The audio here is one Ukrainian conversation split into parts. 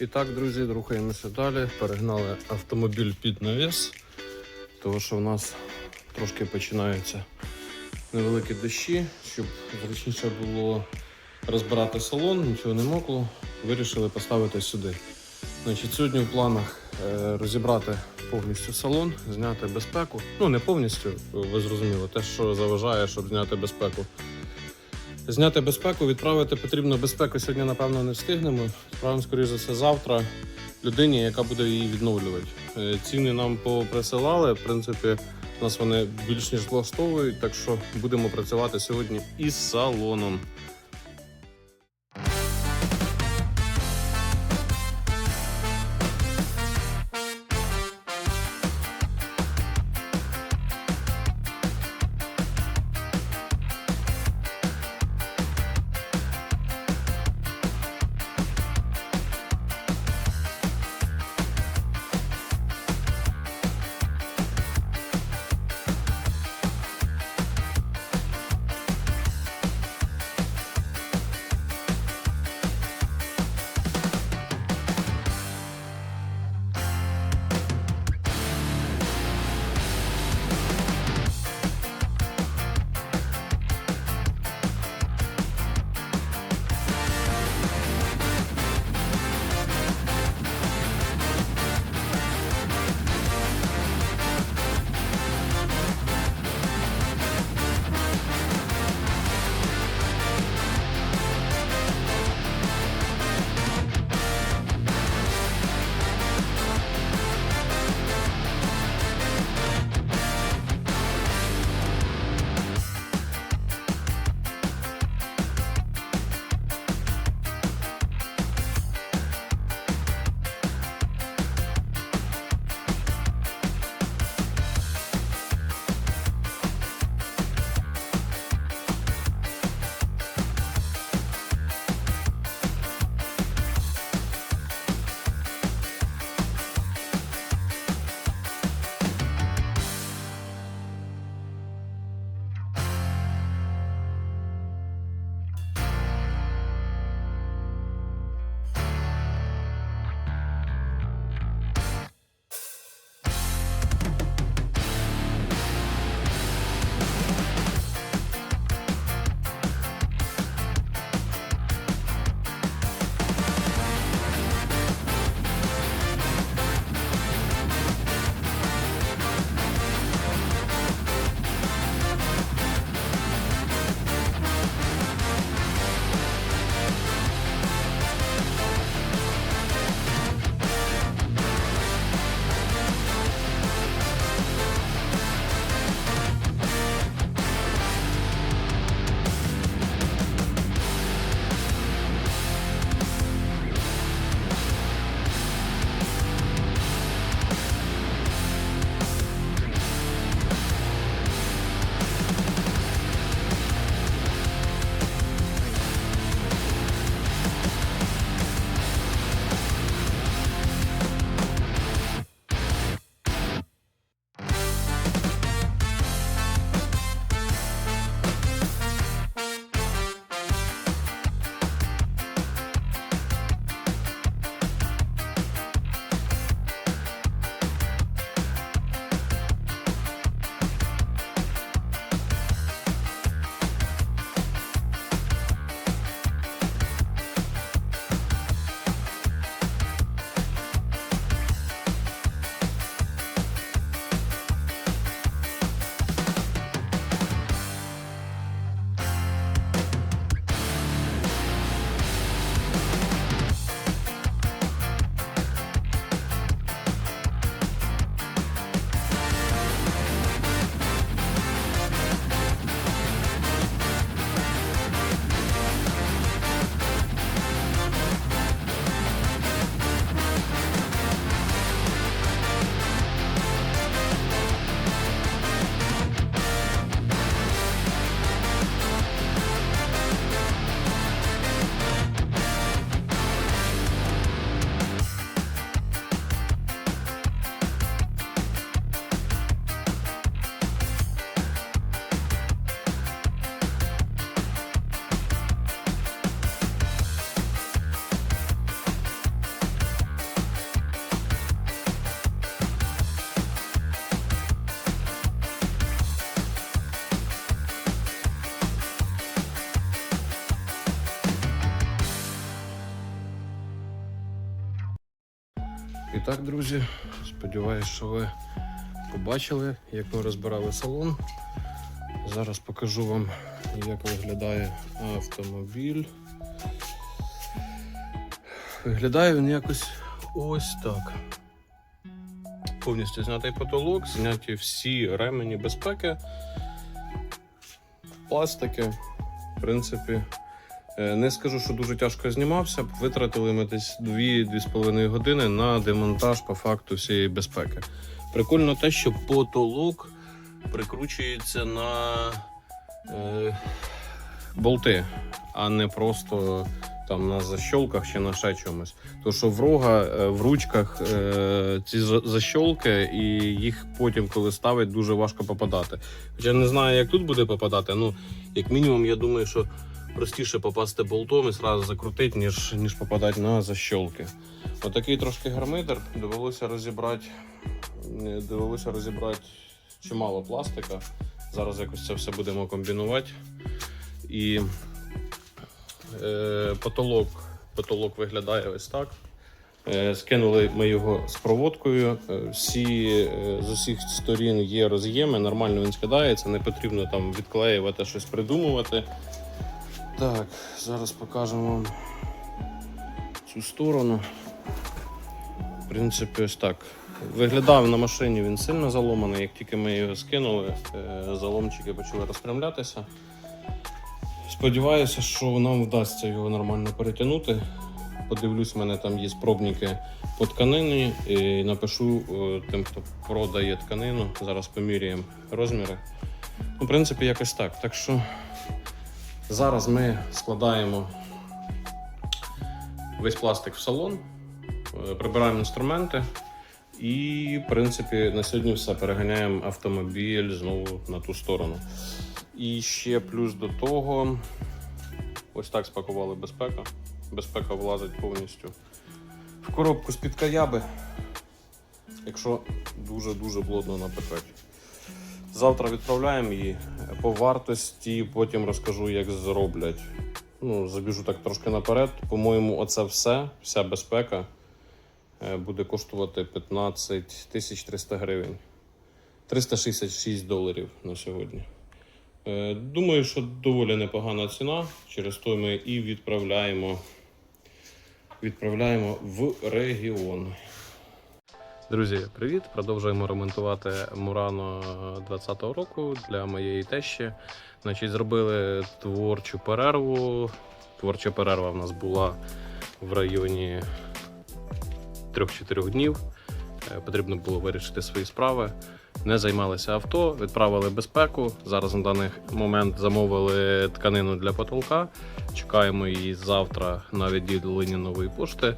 І так, друзі, рухаємося далі. Перегнали автомобіль під навіс, тому що в нас трошки починаються невеликі дощі, щоб зручніше було розбирати салон, нічого не мокло. Вирішили поставити сюди. Значить, сьогодні в планах е, розібрати повністю салон, зняти безпеку. Ну, не повністю, ви зрозуміли, те, що заважає, щоб зняти безпеку. Зняти безпеку, відправити потрібно безпеку сьогодні, напевно, не встигнемо. Відправимо, скоріше за все, завтра людині, яка буде її відновлювати. Е, Ціни нам поприсилали. В принципі, нас вони більш ніж влаштовують, так що будемо працювати сьогодні із салоном. Так, друзі, сподіваюся, що ви побачили, як ми розбирали салон. Зараз покажу вам, як виглядає автомобіль. Виглядає він якось ось так. Повністю знятий потолок, зняті всі ремені безпеки, пластики. В принципі, не скажу, що дуже тяжко знімався. Витратили ми десь 2-2,5 години на демонтаж по факту всієї безпеки. Прикольно те, що потолок прикручується на е, болти, а не просто там на защолках чи на ще чомусь. То що в рога, е, в ручках е, ці защолки, і їх потім, коли ставить, дуже важко попадати. Хоча не знаю, як тут буде попадати. Ну, як мінімум, я думаю, що простіше попасти болтом і зразу закрутити, ніж, ніж попадати на защолки. Отакий трошки гармидер. Довелося розібрати, е, довелося розібрати чимало пластика. Зараз якось це все будемо комбінувати. І е, потолок, потолок виглядає ось так. Е, Скинули ми його з проводкою. Е, Всі з усіх сторін є роз'єми, нормально він скидається, не потрібно там відклеювати, щось придумувати. Так, зараз покажемо вам цю сторону. В принципі, ось так. Виглядав на машині він сильно заломаний. Як тільки ми його скинули, е, заломчики почали розпрямлятися. Сподіваюся, що нам вдасться його нормально перетягнути. Подивлюсь, в мене там є пробники по тканині. І напишу е, тим, хто продає тканину. Зараз поміряємо розміри. Ну, в принципі, якось так. Так що зараз ми складаємо весь пластик в салон, е, прибираємо інструменти. І, в принципі, на сьогодні все. Переганяємо автомобіль знову на ту сторону. І ще плюс до того, ось так спакували безпека. Безпека влазить повністю в коробку з-під каяби, якщо дуже-дуже плотно напекать. Завтра відправляємо її по вартості, потім розкажу, як зроблять. Ну, забіжу так трошки наперед. По-моєму, оце все, вся безпека е, буде коштувати 15 тисяч 300 гривень. 366 доларів на сьогодні. Е, Думаю, що доволі непогана ціна. Через то ми і відправляємо, відправляємо в регіон. Друзі, привіт! Продовжуємо ремонтувати Мурано 2020 року для моєї тещі. Значить, зробили творчу перерву. Творча перерва в нас була в районі 3-4 днів. Е, Потрібно було вирішити свої справи. Не займалися авто, відправили безпеку. Зараз на даний момент замовили тканину для потолка. Чекаємо її завтра на відділенні нової пошти.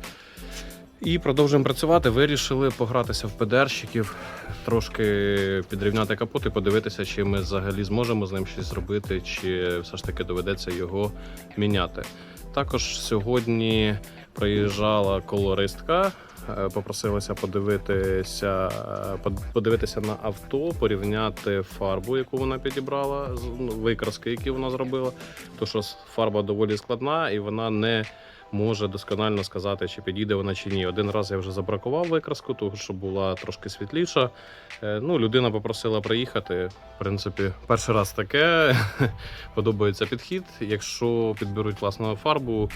І продовжуємо працювати. Вирішили погратися в ПДРщиків, трошки підрівняти капот і подивитися, чи ми взагалі зможемо з ним щось зробити, чи все ж таки доведеться його міняти. Також сьогодні приїжджала колористка, е, попросилася подивитися, е, подивитися на авто, порівняти фарбу, яку вона підібрала, ну, викраски, які вона зробила. То що фарба доволі складна і вона не може досконально сказати, чи підійде вона чи ні. Один раз я вже забракував викраску, тому що була трошки світліша. Е, Ну, людина попросила приїхати. В принципі, перший раз таке подобається підхід. Якщо підберуть класну фарбу,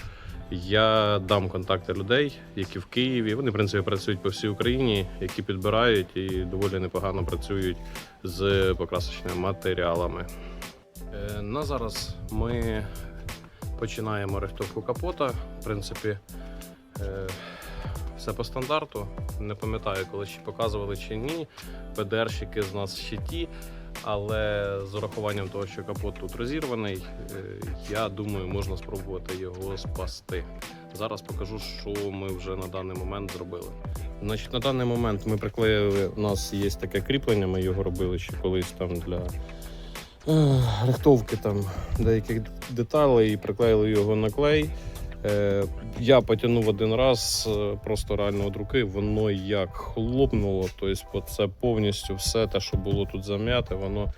я дам контакти людей, які в Києві. Вони, в принципі, працюють по всій Україні, які підбирають і доволі непогано працюють з покрасочними матеріалами. Е, На зараз ми починаємо рихтовку капота. В принципі, е, все по стандарту. Не пам'ятаю, коли ще показували чи ні. ПДРщики з нас ще ті. Але з урахуванням того, що капот тут розірваний, е, я думаю, можна спробувати його спасти. Зараз покажу, що ми вже на даний момент зробили. Значить, на даний момент ми приклеїли. У нас є таке кріплення, ми його робили ще колись там для рихтовки там деяких деталей і приклеїли його на клей. Е, я потягнув один раз, е, просто реально від руки, воно як хлопнуло. Тобто, це повністю все те, що було тут зам'яте, воно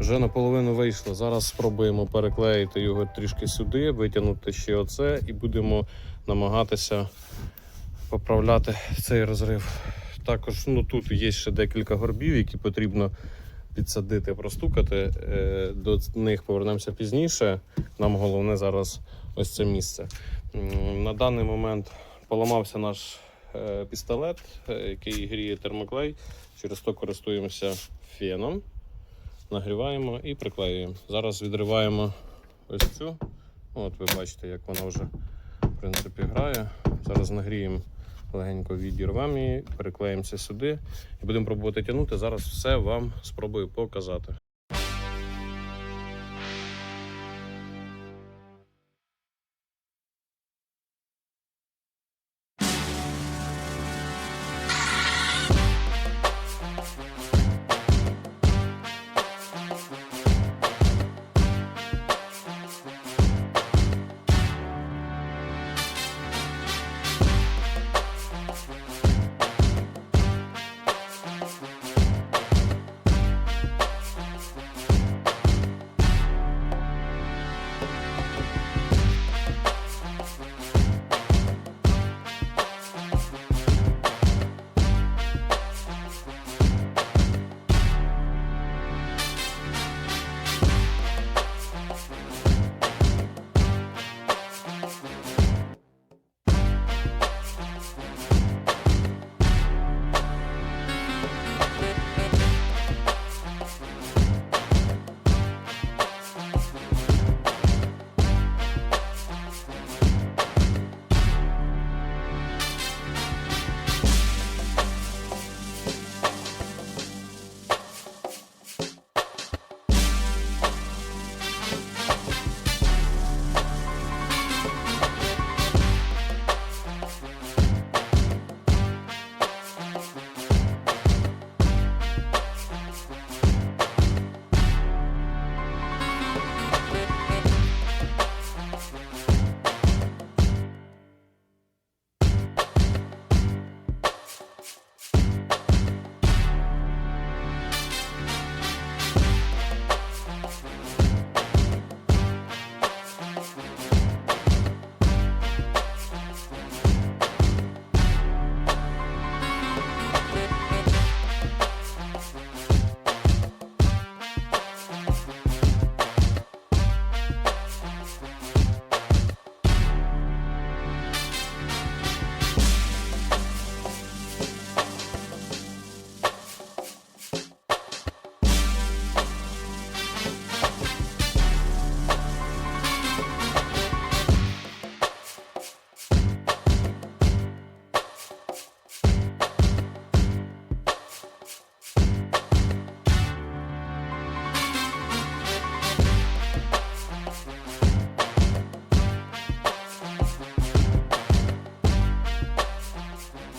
вже наполовину вийшло. Зараз спробуємо переклеїти його трішки сюди, витягнути ще оце і будемо намагатися поправляти цей розрив. Також ну, тут є ще декілька горбів, які потрібно підсадити, простукати. Е, До них повернемося пізніше. Нам головне зараз ось це місце. На даний момент поламався наш е, пістолет, е, який гріє термоклей. Через то користуємося феном, нагріваємо і приклеюємо. Зараз відриваємо ось цю. От ви бачите, як вона вже в принципі грає. Зараз нагріємо легенько відірвемо її, переклеїмося сюди і будемо пробувати тягнути. Зараз все вам спробую показати.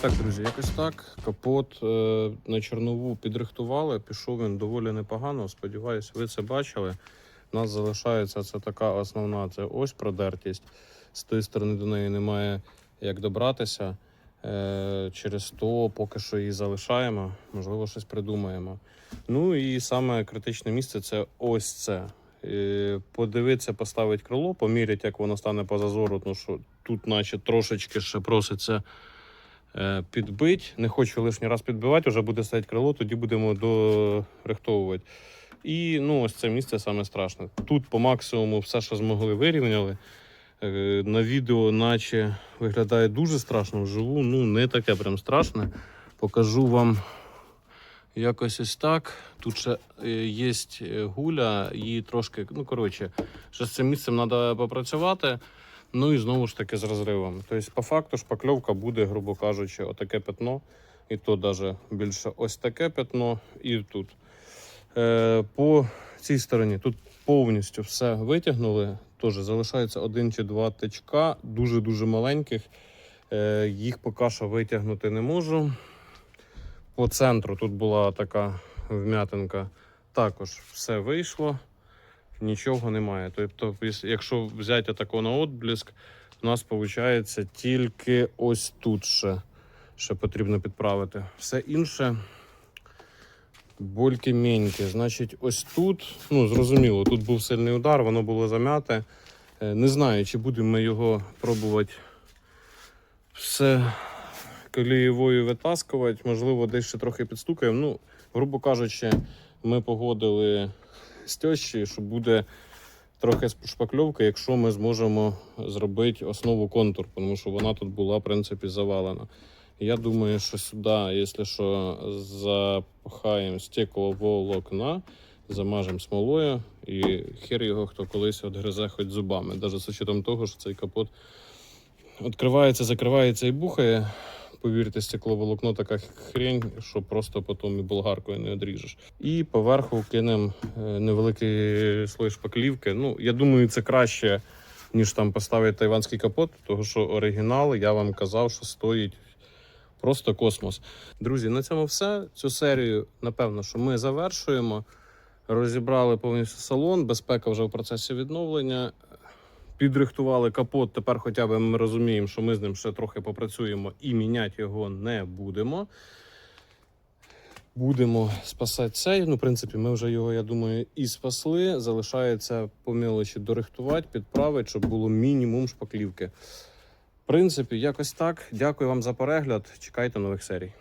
Так, друзі, якось так. Капот е, на чорнову підрихтували. Пішов він доволі непогано. Сподіваюсь, ви це бачили. У нас залишається це така основна це ось продертість. З тої сторони до неї немає як добратися. Е, через то поки що її залишаємо, можливо, щось придумаємо. Ну і саме критичне місце це ось це. Е, Подивитися, поставити крило, поміряти, як воно стане по зазору, тому що тут, наче трошечки ще проситься е, підбить. Не хочу лишній раз підбивати, вже буде стояти крило, тоді будемо дорихтовувати. І ну, ось це місце саме страшне. Тут по максимуму все, що змогли, вирівняли. Е, На відео, наче виглядає дуже страшно, вживу, ну не таке прям страшне. Покажу вам якось ось так. Тут ще е, є гуля, її трошки, ну коротше, ще з цим місцем треба попрацювати. Ну і знову ж таки з розривом. Тобто, по факту шпакльовка буде, грубо кажучи, отаке пятно. І то навіть більше ось таке пятно, і тут. Е, по цій стороні тут повністю все витягнули. Теж залишається один чи два тичка, дуже-дуже маленьких. Е, їх поки що витягнути не можу. По центру тут була така вм'ятинка. Також все вийшло, нічого немає. Тобто, якщо- взяти тако на отблиск, у нас виходить тільки ось тут ще, ще потрібно підправити. Все інше Больки-меньки. Значить, ось тут, ну зрозуміло, тут був сильний удар, воно було зам'яте. Е, Не знаю, чи будемо ми його пробувати все колієвою витаскувати, можливо, десь ще трохи підстукаємо. Ну, грубо кажучи, ми погодили з що буде трохи шпакльовки, якщо ми зможемо зробити основу контур, тому що вона тут була, в принципі, завалена. Я думаю, що сюди, якщо що, запахаємо стекловолокна, замажемо смолою, і хер його хто колись відгризе хоч зубами. Навіть з учетом того, що цей капот відкривається, закривається і бухає. Повірте, стекловолокно така хрень, що просто потім і болгаркою не одріжеш. І поверху кинемо е, невеликий слой шпаклівки. Ну, я думаю, це краще, ніж там поставити тайванський капот, тому що оригінал, я вам казав, що стоїть просто космос. Друзі, на цьому все. Цю серію, напевно, що ми завершуємо. Розібрали повністю салон, безпека вже в процесі відновлення. Підрихтували капот. Тепер хоча б ми розуміємо, що ми з ним ще трохи попрацюємо і міняти його не будемо. Будемо спасати цей. Ну, в принципі, ми вже його, я думаю, і спасли. Залишається по мілочі дорихтувати, підправити, щоб було мінімум шпаклівки. В принципі, якось так. Дякую вам за перегляд. Чекайте нових серій.